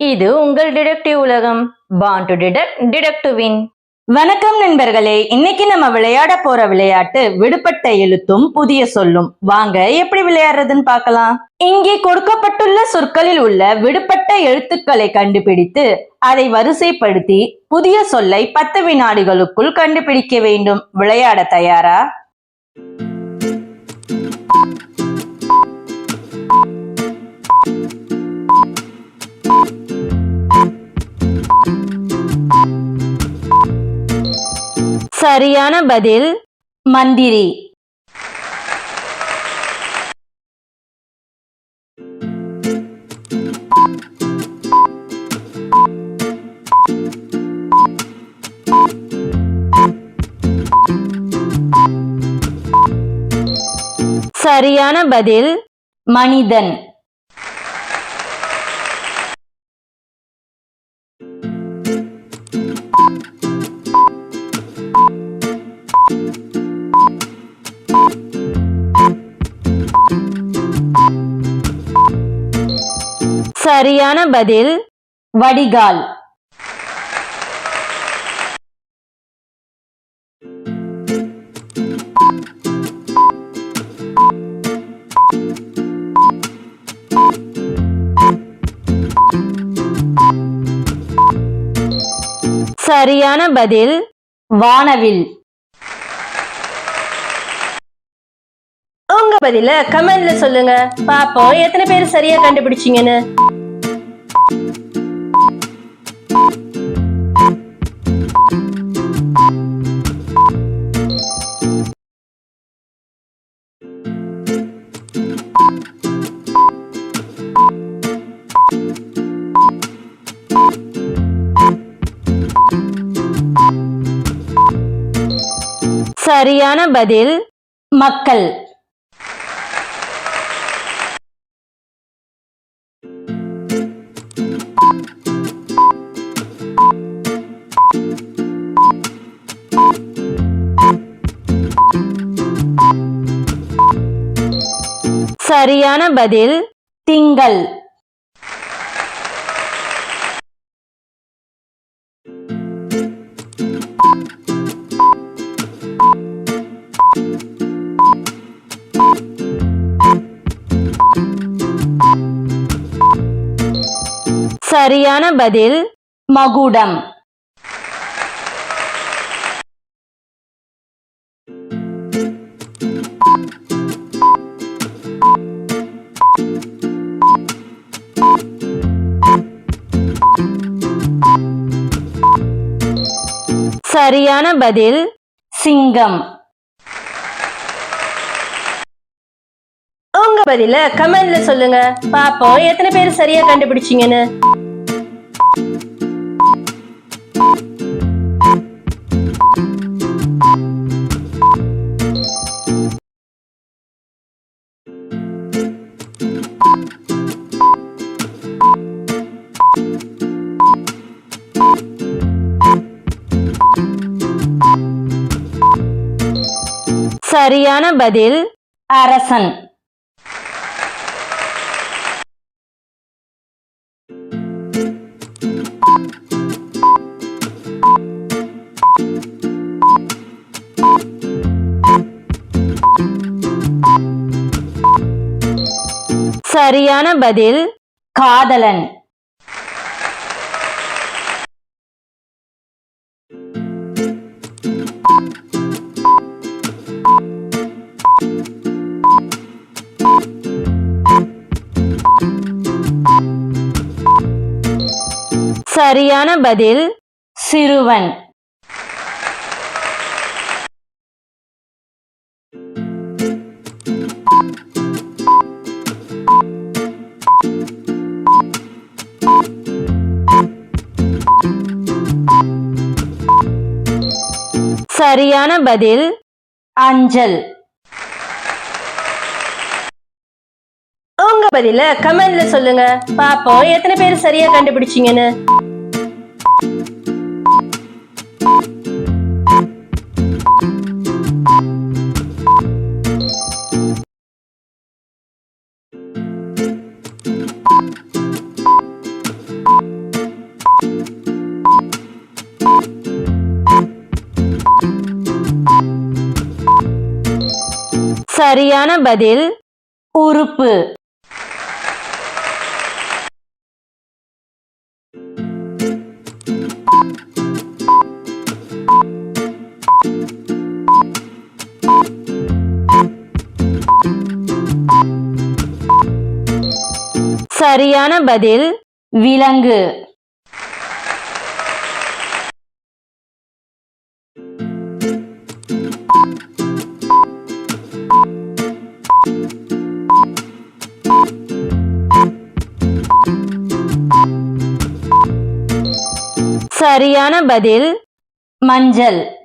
இது உங்கள் டிடெக்டிவ் உலகம். பாண்ட் டு டிடெக்ட் டிடெக்டிவின் வின் வணக்கம் நண்பர்களே. இன்னைக்கு நம்ம விளையாட போற விளையாட்டு விடுபட்ட எழுத்தும் புதிய சொல்லும். வாங்க எப்படி விளையாடுறதுன்னு பார்க்கலாம். இங்கே கொடுக்கப்பட்டுள்ள சொற்களில் உள்ள விடுபட்ட எழுத்துக்களை கண்டுபிடித்து அதை வரிசைப்படுத்தி புதிய சொல்லை பத்து வினாடிகளுக்குள் கண்டுபிடிக்க வேண்டும். விளையாட தயாரா? சரியான பதில் மந்திரி. சரியான பதில் மனிதன். சரியான பதில் வடிகால். சரியான பதில் வானவில். உங்க பதில கமெண்ட்ல சொல்லுங்க. பாப்போம் எத்தனை பேர் சரியா கண்டுபிடிச்சீங்கன்னு. சரியான பதில் மக்கள். சரியான பதில் திங்கள். சரியான பதில் மகுடம். சரியான பதில் சிங்கம். உங்க பதில கமெண்ட்ல சொல்லுங்க. பாப்போம். எத்தனை பேர் சரியா கண்டுபிடிச்சீங்கன்னு? சரியான பதில் அரசன். சரியான பதில் காதலன். சரியான பதில் சிறுவன். சரியான பதில் அஞ்சல். உங்க பதில கமெண்ட்ல சொல்லுங்க. பாப்போம் எத்தனை பேர் சரியா கண்டுபிடிச்சீங்கன்னு. சரியான பதில் உறுப்பு. சரியான பதில் விலங்கு. சரியான பதில் மஞ்சள்.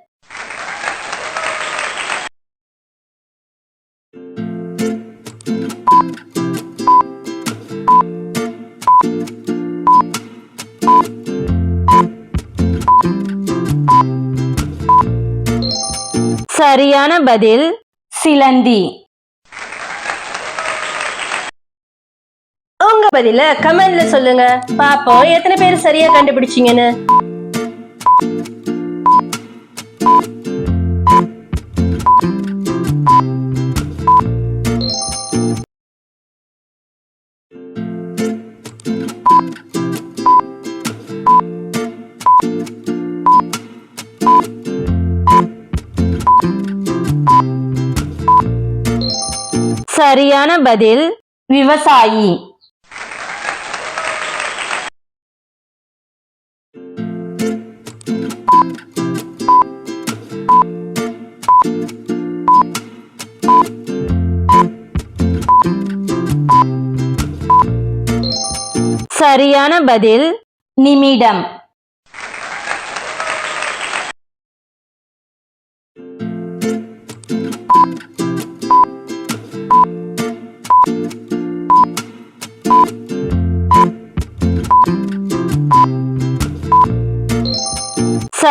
சரியான பதில் சிலந்தி. உங்க பதில கமெண்ட்ல சொல்லுங்க. பாப்போம். எத்தனை பேர் சரியா கண்டுபிடிச்சீங்கன்னு? சரியான பதில் விவசாயி. சரியான பதில் நிமிடம்.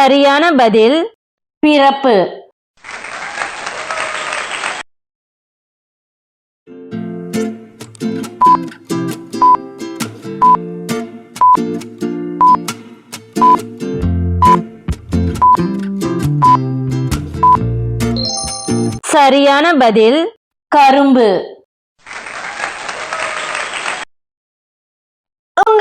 சரியான பதில் பிறப்பு. சரியான பதில் கரும்பு உங்க